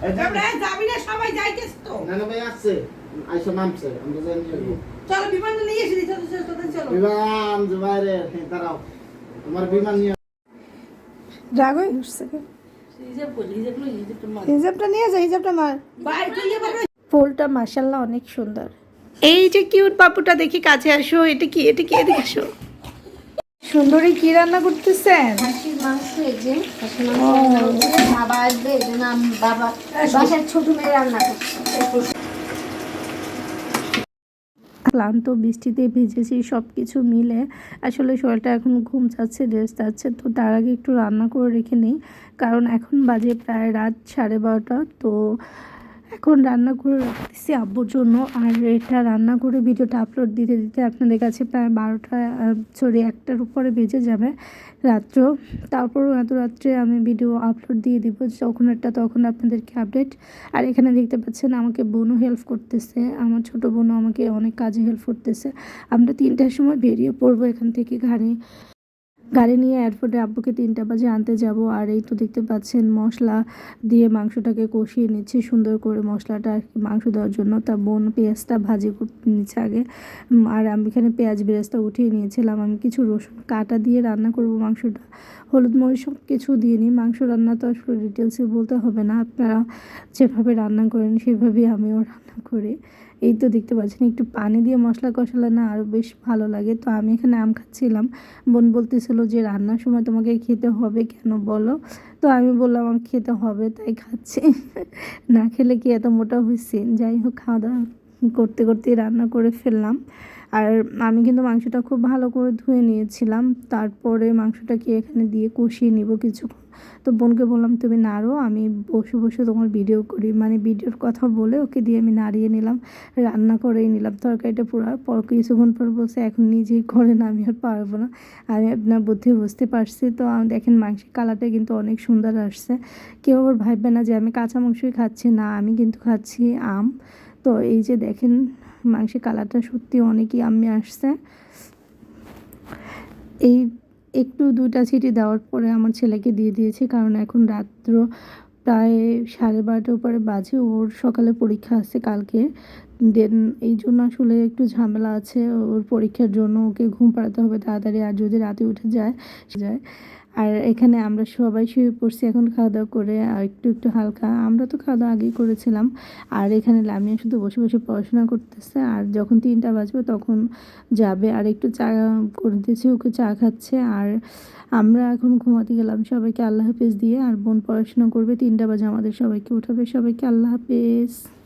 এই যে- আমরা যাবি না সবাই যাইতেছ তো। না না ভাই আসছে আইসা নামছে আমরা জানি চলো বিমান নিয়ে এসে চলো চলো চলো, চলো। বিমান বাইরে হ্যাঁ, দাঁড়াও। তোমার বিমান নিয়ে রাগ হয়ে উঠছে হিজাব করি হিজাব লই হিজাব তো মার। হিজাবটা নিয়ে যা হিজাবটা মার। বাইরে তুই এবার ফুলটা মাসাল্লাহ অনেক সুন্দর। এই যে কিউট পাপুটা দেখি কাছে আসো। এটা কি এটা কি এদিকে আসো সুন্দরী কি রান্না করতেছেন? খাসির মাংস এই যে খাসির মাংস বাবা আসবে এই জন্য বাবা বাসার ছোট মেয়ে রান্না করছে। ক্লান্ত বৃষ্টিতে ভিজেছি সব কিছু মিলে। আসলে শরীরটা এখন ঘুম যাচ্ছে রেস্ট যাচ্ছে তো তার আগে একটু রান্না করে রেখে নিই। কারণ এখন বাজে প্রায় রাত সাড়ে বারোটা তো এখন রান্না করে রাখতেছি আব্বুর জন্য। আর এটা রান্না করে ভিডিওটা আপলোড দিতে দিতে আপনাদের কাছে প্রায় বারোটা সরি একটার উপরে বেজে যাবে রাত্র। তারপরও এত রাত্রে আমি ভিডিও আপলোড দিয়ে দিব, যখন একটা তখন আপনাদেরকে আপডেট আর এখানে দেখতে পাচ্ছেন আমাকে বোনও হেল্প করতেছে, আমার ছোট বোনও আমাকে অনেক কাজে হেল্প করতেছে। আমরা তিনটার সময় বেরিয়ে পড়ব এখান থেকে গাড়ি গাড়ি নিয়ে এয়ারপোর্টে আব্বুকে তিনটা বাজে আনতে যাব আর এই তো দেখতে পাচ্ছেন মশলা দিয়ে মাংসটাকে কষিয়ে নিচ্ছে সুন্দর করে মশলাটা আর মাংস দেওয়ার জন্য। তা বোন পেঁয়াজটা ভাজি নিচ্ছে আগে। আর আমি এখানে পেঁয়াজ বেরেস্তা উঠিয়ে নিয়েছিলাম। আমি কিছু রসুন কাটা দিয়ে রান্না করব মাংসটা। হলুদ মরিচ সব কিছু দিয়ে নিই। মাংস রান্না তো আসলে ডিটেলসে বলতে হবে না। আপনারা যেভাবে রান্না করেন সেভাবেই আমিও রান্না করি। এই তো দেখতে পাচ্ছেন, একটু পানি দিয়ে মশলা কষালে না আরও বেশ ভালো লাগে। তো আমি এখানে আম খাচ্ছিলাম। বোন বলতেছিল যে, রান্নার সময় তোমাকে খেতে হবে কেন বলো? তো আমি বললাম আমার খেতে হবে, তাই খাচ্ছি। না খেলে কি এত মোটা হয়েছি যাই হোক, খাওয়া দাওয়া। করতে করতে রান্না করে ফেললাম। আর আমি কিন্তু মাংসটা খুব ভালো করে ধুয়ে নিয়েছিলাম। তারপরে মাংসটাকে এখানে দিয়ে কষিয়ে নিব কিছুক্ষণ। তো বোনকে বললাম, তুমি নাড়ো, আমি বসে বসে তোমার ভিডিও করি। মানে ভিডিওর কথা বলে ওকে দিয়ে আমি নাড়িয়ে নিলাম, রান্না করেই নিলাম। তরকারিটা পুরো পর কিছুক্ষণ পর বসে এখন নিজেই করে না, আমি আর পারব না। আমি আপনার বুদ্ধি বুঝতে পারছি। তো দেখেন মাংসের কালারটা কিন্তু অনেক সুন্দর আসছে। কেউ আবার ভাববে না যে আমি কাঁচা মাংসই খাচ্ছি। না, আমি কিন্তু খাচ্ছি আম। তো এই যে দেখেন, মাংসের কালারটা সত্যি অনেকই আমি আসছে। এই একটু দুটা সিটি দেওয়ার পরে আমার ছেলেকে দিয়ে দিয়েছি, কারণ এখন রাত্র প্রায় সাড়ে বারোটার উপরে বাজে, ওর সকালে পরীক্ষা আছে কালকে। দেন এই জন্য আসলে একটু ঝামেলা আছে। ওর পরীক্ষার জন্য ওকে ঘুম পাড়াতে হবে তাড়াতাড়ি আর যদি রাতে উঠে যায় যায়। আর এখানে আমরা সবাই শুয়ে পড়ছি এখন খাওয়া দাওয়া করে, আর একটু একটু হালকা। আমরা তো খাওয়া দাওয়া আগেই করেছিলাম। আর এখানে লামিয়া শুধু বসে বসে পড়াশোনা করতেছে। আর যখন তিনটা বাজবে তখন যাবে। আর একটু চা করে দিয়েছি ওকে চা খাচ্ছে। আর আমরা এখন ঘুমাতে গেলাম সবাইকে আল্লাহ হাফেজ দিয়ে। আর বোন পড়াশোনা করবে। তিনটা বাজে আমাদের সবাইকে উঠাবে। সবাইকে আল্লাহ হাফেজ।